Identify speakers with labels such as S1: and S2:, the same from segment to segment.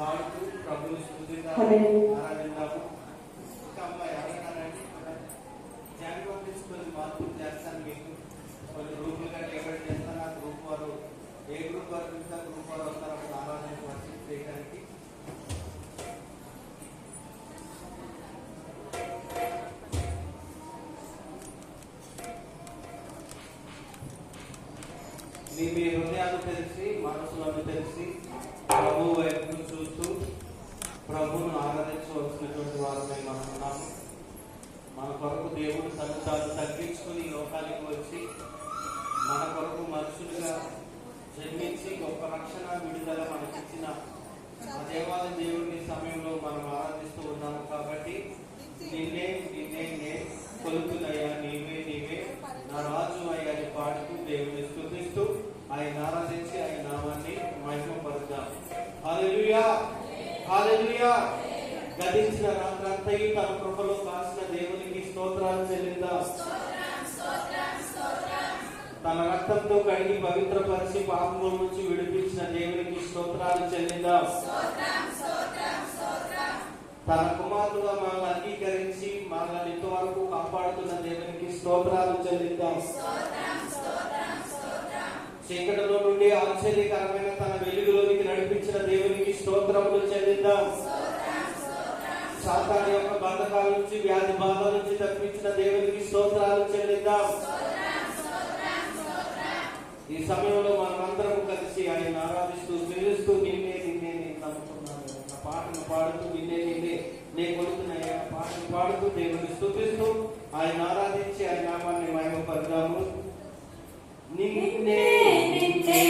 S1: పాడుతూ ప్రభుని స్థుతిద్దాం. ఆ దేవాలయ దేవుడిని సమయంలో మనం ఆరాధిస్తూ ఉన్నాము కాబట్టి నిన్నే నిన్నే నే కొలుపునయ్యా నీవే నీవే. నా రాజు అయ్యాని పాడుతూ దేవుని స్థుతిస్తూ ఆయన ఆరాధించి ఆయన నామాన్ని మహిమపరుద్దాం. హల్లెలూయా! హల్లెలూయా! గతించిన రాత్రంతయు తన కృపలో కాసిన దేవునికి స్తోత్రాలు చెల్లిద్దాం. తన రక్తంతో కడిగి పవిత్రపరిచి పాపముల నుంచి విడిపించిన దేవునికి స్తోత్రాలు చెల్లిద్దాం. తన కుమారుడుగా మనల్ని అంగీకరించి మనల్ని ఇంతవరకు కాపాడుతున్న దేవునికి స్తోత్రాలు చెల్లిద్దాం. చీకటిలో నుండి ఆశ్చర్యకరమైన తన వెలుగులోనికి నడిపించిన దేవునికి స్తోత్రములు చెల్లిద్దాం. సాతాన్ యొక్క బంధకాల నుంచి వ్యాధి బాధ నుంచి తప్పించిన దేవునికి స్తోత్రాలు చెల్లిద్దాం. ఈ సమయంలో మనమందరం కలిసి ఆయన ఆరాధిస్తూ పిలుస్తూ నిన్నే నిన్నే నేను నమ్ముతున్నాను. నా పాటను పాడుతూ నిన్నే నిన్నే నే కొడుతున్నాయి ఆ పాటను పాడుతూ దేవుని స్థుతిస్తూ ఆయన ఆరాధించి ఆయన నామాన్ని మహిమపడదాము నిన్నే
S2: నిన్నే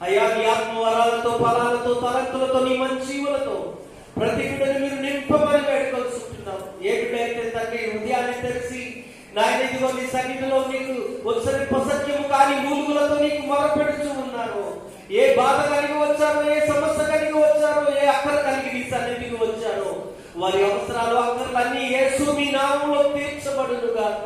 S1: అయ్యా నీ ఆత్మ వరాలతో ఫలాలతో తలంతులతో నీ మంచీవులతో ప్రతి బిడ్డను మీరు నింపమని వేడుకొలుస్తున్నాం ఏ బిడ్డైతే తండ్రి హృదయాన్ని తెలిసి నాయన ఇదిగో నీ సన్నిధిలో నీకు వచ్చని ప్రసత్యము కాని మూలుగులతో నీకు మొరపెడుచు ఉన్నారు ఏ బాధ కలిగి వచ్చారో ఏ సమస్య కలిగి వచ్చారో ఏ అక్కర కలిగి నీ సన్నిధికి వచ్చారో వారి అవసరాలు అక్కర్లన్నీ ఏసు మీ నామంలో తీర్చబడును గాక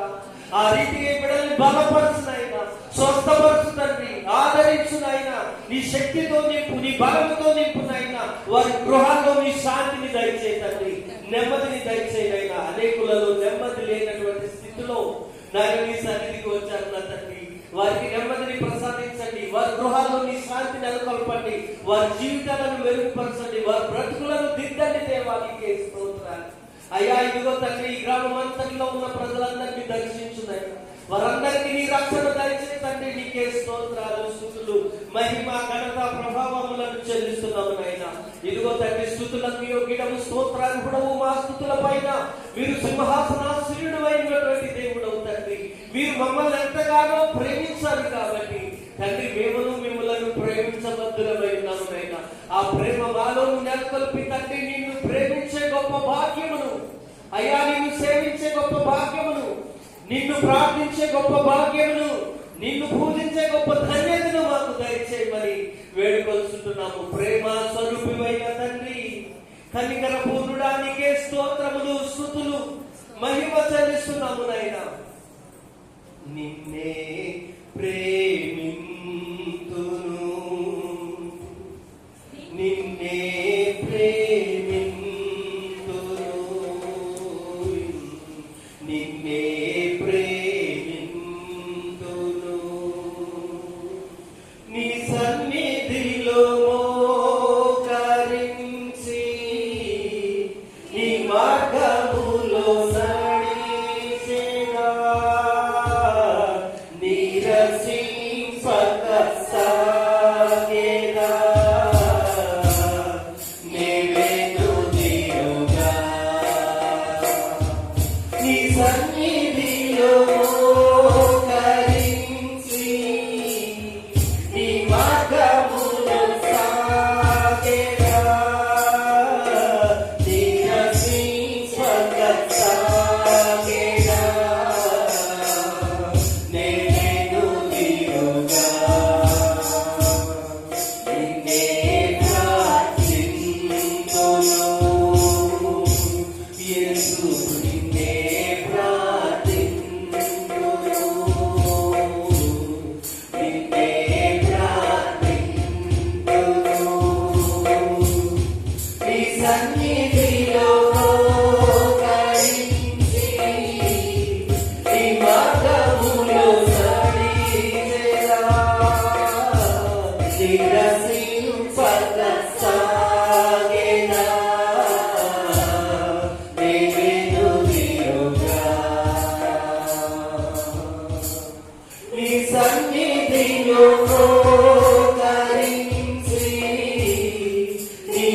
S1: ఆ రీతిగా బిడ్డల్ని బలపరచునైనా స్వస్థపరచుతండి ఆదరించునైనా నీ. శక్తితో నింపు నీ బలముతో నింపునైనా వారి గృహాల్లో నీ శాంతిని దయచేయండి నెమ్మదిని దయచేయనైనా అనేకులలో నెమ్మది లేనటువంటి స్థితిలో నాయన నీ సన్నిధికి వచ్చారు నా తండ్రి. వారికి నెమ్మదిని ప్రసాదించండి. వారి గృహాల్లో నీ శాంతి నెలకొల్పండి. వారి జీవితాలను మెరుగుపరచండి. వారి బ్రతుకులను దిద్దండి దేవానికి స్తోత్రాలు. అయ్యా ఇదిగో తండ్రి ఈ గ్రామం అంతటిలో ఉన్న ప్రజలందరినీ దర్శించున్నాయి వారందరికీ నీ రక్షణ దయచేతండి నీకే స్తోత్రాలు స్థుతులు మహిమ ఘనత ప్రభావములను చెల్లిస్తున్నాము నాయన. ఇదిగో తండ్రి స్థుతులకు యోగ్యము స్తోత్రార్హుడవు మా స్థుతుల పైన మీరు సింహాసనాశ్రయుడు అయినటువంటి దేవుడవు తండ్రి. మీరు మమ్మల్ని ఎంతగానో ప్రేమించారు కాబట్టి తండ్రి మేమును మిమ్మల్ని ప్రేమించబద్దులమై ఉన్నాము నాయన. ఆ ప్రేమ మాలో నెలకొల్పి తండ్రి నిన్ను ప్రేమించే గొప్ప భాగ్యమును. అయ్యా నిన్ను సేవించే గొప్ప భాగ్యమును. నిన్ను ప్రార్థించే గొప్ప భాగ్యమును. నిన్ను పూజించే గొప్ప ధన్యతను మాకు దయచేయమని వేడుకొలుచుంటున్నాము ప్రేమ స్వరూపివైన తండ్రి కనికర పూర్ణుడానికే స్తోత్రములు స్థుతులు మహిమ చెల్లిస్తున్నాము నాయన. నిన్నే ప్రేమి నిన్నే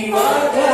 S1: Shiva.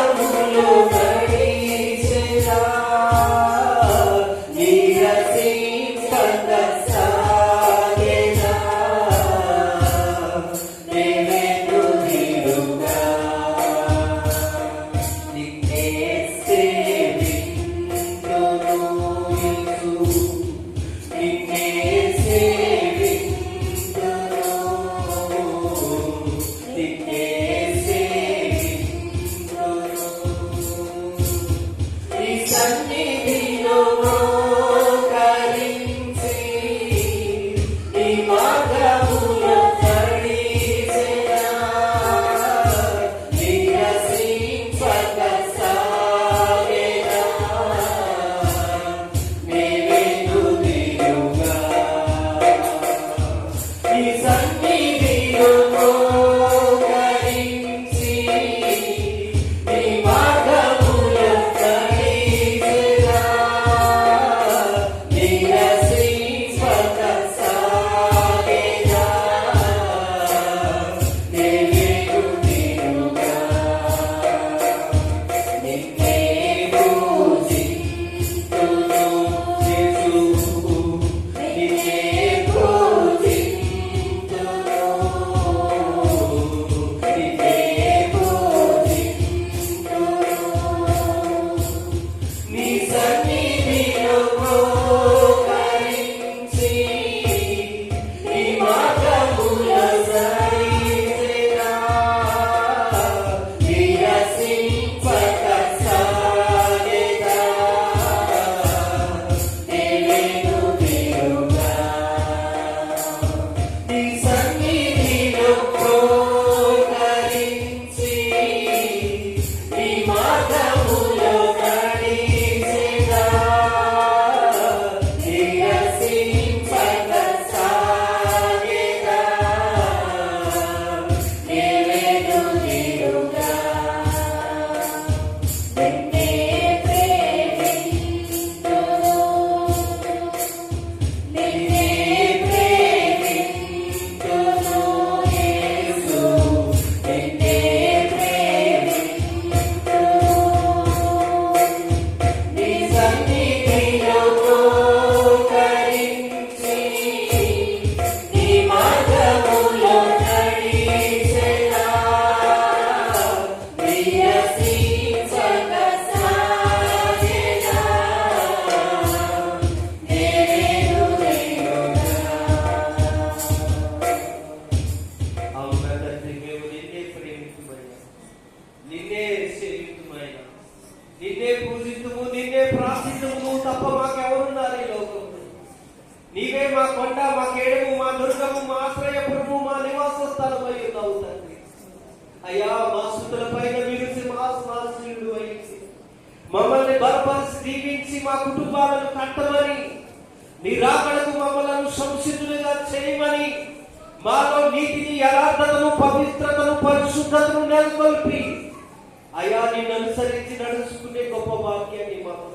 S1: మాకు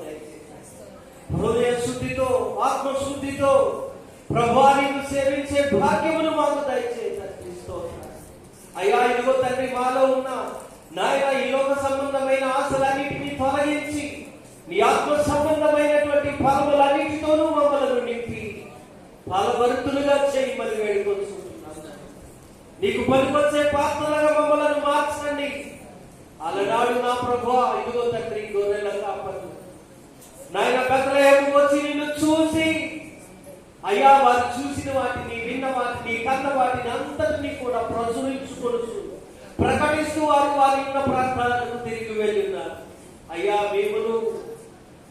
S1: హృదయ శుద్ధితో ఆత్మశుద్ధితో ప్రభావిని సేవించే భాగ్యమును మాకు దయచేసి అయ్యా ఇదిగో తండ్రి మాలో ఉన్న నాయన ఈ లోక సంబంధమైన ఆశలన్నింటినీ తొలగించి నీ ఆత్మ సంబంధమైనటువంటి ఫలములన్నిటితోనూ మమ్మలను నింపి ఫలభరితులుగా చేయమని వేడుకొచ్చుకుంటున్నాను నీకు పనికొచ్చే పాత్రలుగా మమ్మలను మార్చండి. అలనాడు నా ప్రభు ఇదిగో తండ్రి గొర్రెల కాపరు నాయన బెత్తలేము వచ్చి నిన్ను చూసి అయ్యా వారు చూసిన వాటిని విన్న వాటిని కన్న వాటిని అంతటినీ కూడా ప్రచురించుకొనుచు ప్రకటిస్తూ వారు వారి ఉన్న ప్రాంతాలకు తిరిగి వెళ్ళినారు అయ్యా మేమును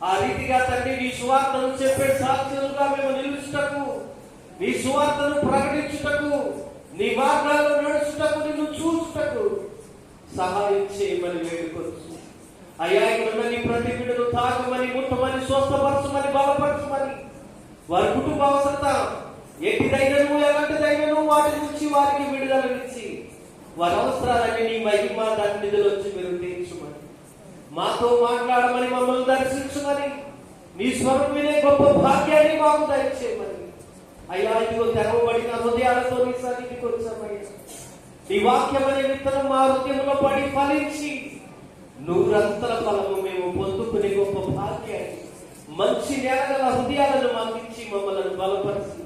S1: ఆ రీతిగా తండ్రి నీ సువార్తను చెప్పే సాక్షులుగా మేము నిలుచుటకు నీ సువార్తను ప్రకటించుటకు నీ మార్గాలను నడుచుటకు నిన్ను చూచుటకు సహాయం చేయమని వేడుకొచ్చు అయ్యా ఇక్కడ నీ ప్రతి బిడ్డను తాకమని ముట్టమని స్వస్థపరచమని బలపరచమని వారి కుటుంబ అవసరత ఎట్టిదైనను ఎలాంటిదైనను వాటి నుంచి వారికి విడుదలనిచ్చి వారి అవసరాలన్నీ నీ మహిమ దాని వచ్చి మీరు తీర్చమని. మాతో మాట్లాడమని మమ్మల్ని దర్శించమని నీ స్వరం వినే గొప్ప భాగ్యాన్ని మాకు దయచేయమని. అయ్యా ఇదిగో తెరవబడిన హృదయాలతో నీ సన్నిధికి వచ్చామయ్యా. నీ వాక్యం అనే విత్తనం మా హృదయంలో పడి ఫలించి నూరంతల ఫలము మేము పొందుకునే గొప్ప భాగ్యాన్ని మంచి నేలగల హృదయాలను మాకిచ్చి మమ్మల్ని బలపరిచి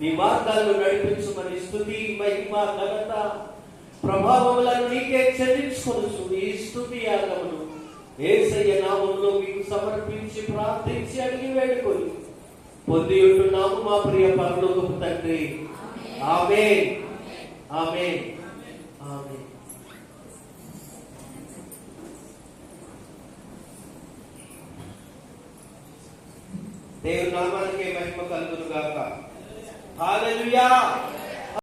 S1: నీ మార్గాలను నడిపించమని స్థుతి మహిమ ఘనత ప్రభావములను నీకే చెల్లించుకొనుచు ఈ స్థుతి యాగమును ఏసయ్య నామంలో మీకు సమర్పించి ప్రార్థించి అడిగి వేడుకొని పొంది ఉంటున్నాము మా ప్రియ పరలోకపు తండ్రి. ఆమె ఆమె ఆమె దేవుని నామానికి మహిమ కలుగును గాక హల్లెలూయా